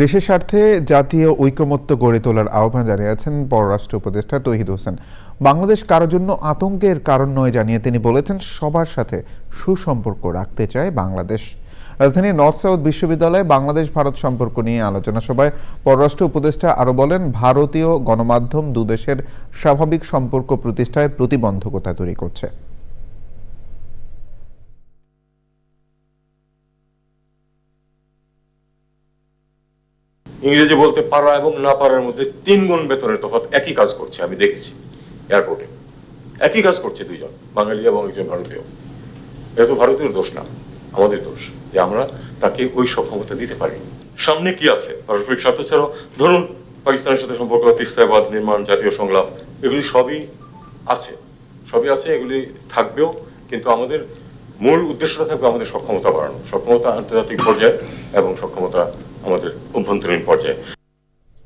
দেশের স্বার্থে জাতীয় ঐকমত্য গড়ে তোলার আহ্বান জানিয়েছেন পররাষ্ট্র উপদেষ্টা তহিদ হোসেন। বাংলাদেশ কারোর জন্য আতঙ্কের কারণ নয় জানিয়ে তিনি বলেছেন, সবার সাথে সুসম্পর্ক রাখতে চায় বাংলাদেশ। রাজধানী নর্থ সাউথ বিশ্ববিদ্যালয়ে বাংলাদেশ ভারত সম্পর্ক নিয়ে আলোচনা সভায় পররাষ্ট্র উপদেষ্টা আরও বলেন, ভারতীয় গণমাধ্যম দুদেশের স্বাভাবিক সম্পর্ক প্রতিষ্ঠায় প্রতিবন্ধকতা তৈরি করছে। ইংরেজি বলতে পারা এবং না পারার মধ্যে তিন গুণ বেতনের তফাৎ একই কাজ করছে, আমি দেখেছি এয়ারপোর্টে একই কাজ করছে দুজন বাঙালি এবং একজন ভারতীয়। এটা তো ভারতীয় দোষ না, আমাদের দোষ, যে আমরা তাকে ওই সক্ষমতা দিতে পারি। সামনে কি আছে? পারস্পরিক স্বার্থ ছাড়াও, ধরুন পাকিস্তানের সাথে সম্পর্ক তিস্তাবাদ নির্মাণ, জাতীয় সংলাপ, এগুলি সবই আছে। সবই আছে, এগুলি থাকবেও, কিন্তু আমাদের মূল উদ্দেশ্যটা থাকবে আমাদের সক্ষমতা বাড়ানো, সক্ষমতা আন্তর্জাতিক পর্যায়ে এবং সক্ষমতা আমাদের অভ্যন্তরীণ পর্যায়ে।